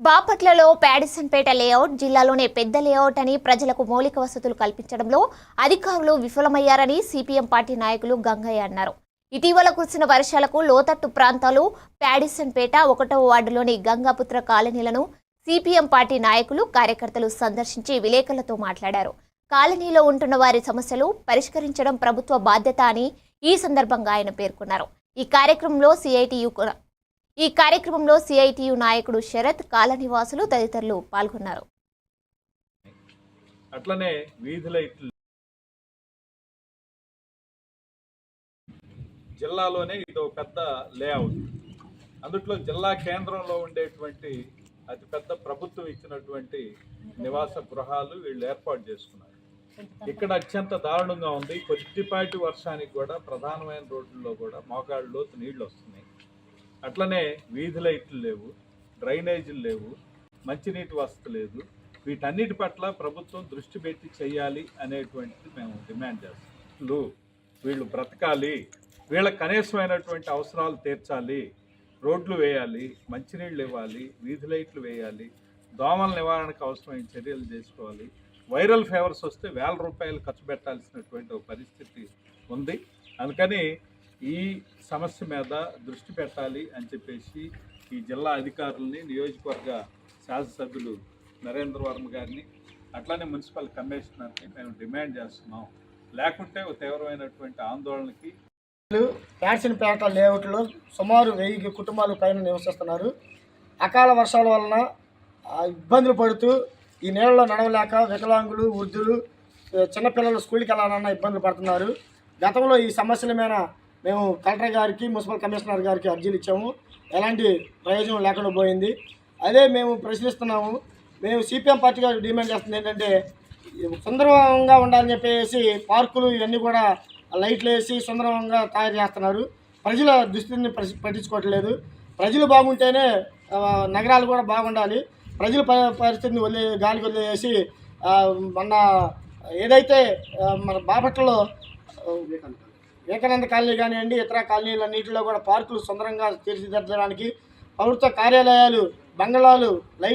బాపట్లలో ప్యాడిసన్పేట లేఅవుట్ జిల్లాలోనే పెద్ద లేఅవుట్ అని ప్రజలకు మౌలిక వసతులు కల్పించడంలో అధికారులు విఫలమయ్యారని సిపిఎం పార్టీ నాయకులు గంగయ్య అన్నారు. ఇటీవల కురిసిన వర్షాలకు లోతట్టు ప్రాంతాలు ప్యాడిసన్పేట ఒకటవ వార్డులోని గంగాపుత్ర కాలనీలను సిపిఎం పార్టీ నాయకులు కార్యకర్తలు సందర్శించి విలేకరులతో మాట్లాడారు. కాలనీలో ఉంటున్న వారి సమస్యలు పరిష్కరించడం ప్రభుత్వ బాధ్యత అని ఈ సందర్భంగా ఆయన పేర్కొన్నారు. ఈ కార్యక్రమంలో సిఐటియు ఈ కార్యక్రమంలో సిఐటియు నాయకుడు శరత్ కాలనివాసులు తదితరులు పాల్గొన్నారు. అట్లనే వీధి లైట్లు జిల్లాలోనే ఇది ఒక పెద్ద లేఅవుట్. అందుట్లో జిల్లా కేంద్రంలో ఉండేటువంటి అతిపెద్ద ప్రభుత్వం ఇచ్చినటువంటి నివాస గృహాలు వీళ్ళు ఏర్పాటు చేసుకున్నారు. ఇక్కడ అత్యంత దారుణంగా ఉంది. కొద్దిపాటి వర్షానికి కూడా ప్రధానమైన రోడ్లలో కూడా మోకాళ్ళ లోతు నీళ్ళు వస్తున్నాయి. అట్లనే వీధి లైట్లు లేవు డ్రైనేజీలు లేవు మంచినీటి వసతి లేదు. వీటన్నిటి పట్ల ప్రభుత్వం దృష్టి పెట్టి చేయాలి అనేటువంటిది మేము డిమాండ్ చేస్తాం వీళ్ళు వీళ్ళు బ్రతకాలి వీళ్ళ కనీసమైనటువంటి అవసరాలు తీర్చాలి రోడ్లు వేయాలి మంచినీళ్ళు ఇవ్వాలి వీధి లైట్లు వేయాలి దోమల నివారణకు అవసరమైన చర్యలు చేసుకోవాలి వైరల్ ఫీవర్స్ వస్తే వేల రూపాయలు ఖర్చు పెట్టాల్సినటువంటి ఒక పరిస్థితి ఉంది. అందుకని ఈ సమస్య మీద దృష్టి పెట్టాలి అని చెప్పేసి ఈ జిల్లా అధికారుల్ని నియోజకవర్గ శాసనసభ్యులు నరేంద్ర వర్మ గారిని అట్లానే మున్సిపల్ కమిషనర్ని మేము డిమాండ్ చేస్తున్నాం. లేకుంటే తీవ్రమైనటువంటి ఆందోళనకి ప్యాట్సిన్పేట లేఅవుట్లో సుమారు వెయ్యి కుటుంబాలు పైన నివసిస్తున్నారు. అకాల వర్షాల వలన ఇబ్బందులు పడుతూ ఈ నీళ్ళలో నడవలేక వికలాంగులు వృద్ధులు చిన్నపిల్లలు స్కూల్కి వెళ్ళాలన్న ఇబ్బందులు పడుతున్నారు. గతంలో ఈ సమస్యల మీద మేము కలెక్టర్ గారికి మున్సిపల్ కమిషనర్ గారికి అర్జీలు ఇచ్చాము. ఎలాంటి ప్రయోజనం లేకుండా పోయింది. అదే మేము ప్రశ్నిస్తున్నాము. మేము సిపిఎం పార్టీ గారు డిమాండ్ చేస్తుంది ఏంటంటే సుందరంగా ఉండాలని చెప్పేసి పార్కులు ఇవన్నీ కూడా లైట్లు వేసి సుందరంగా తయారు చేస్తున్నారు. ప్రజల దుస్థితిని పట్టించుకోవట్లేదు. ప్రజలు బాగుంటేనే నగరాలు కూడా బాగుండాలి. ప్రజల ప- పరిస్థితిని వదిలే గాలికి వదిలేసి మొన్న ఏదైతే మన బాపట్లలో వివేకానంద కాలనీ కానివ్వండి ఇతర కాలనీలన్నింటిలో కూడా పార్కులు సుందరంగా తీర్చిదిద్దడానికి ప్రభుత్వ కార్యాలయాలు బంగళాలు లైట్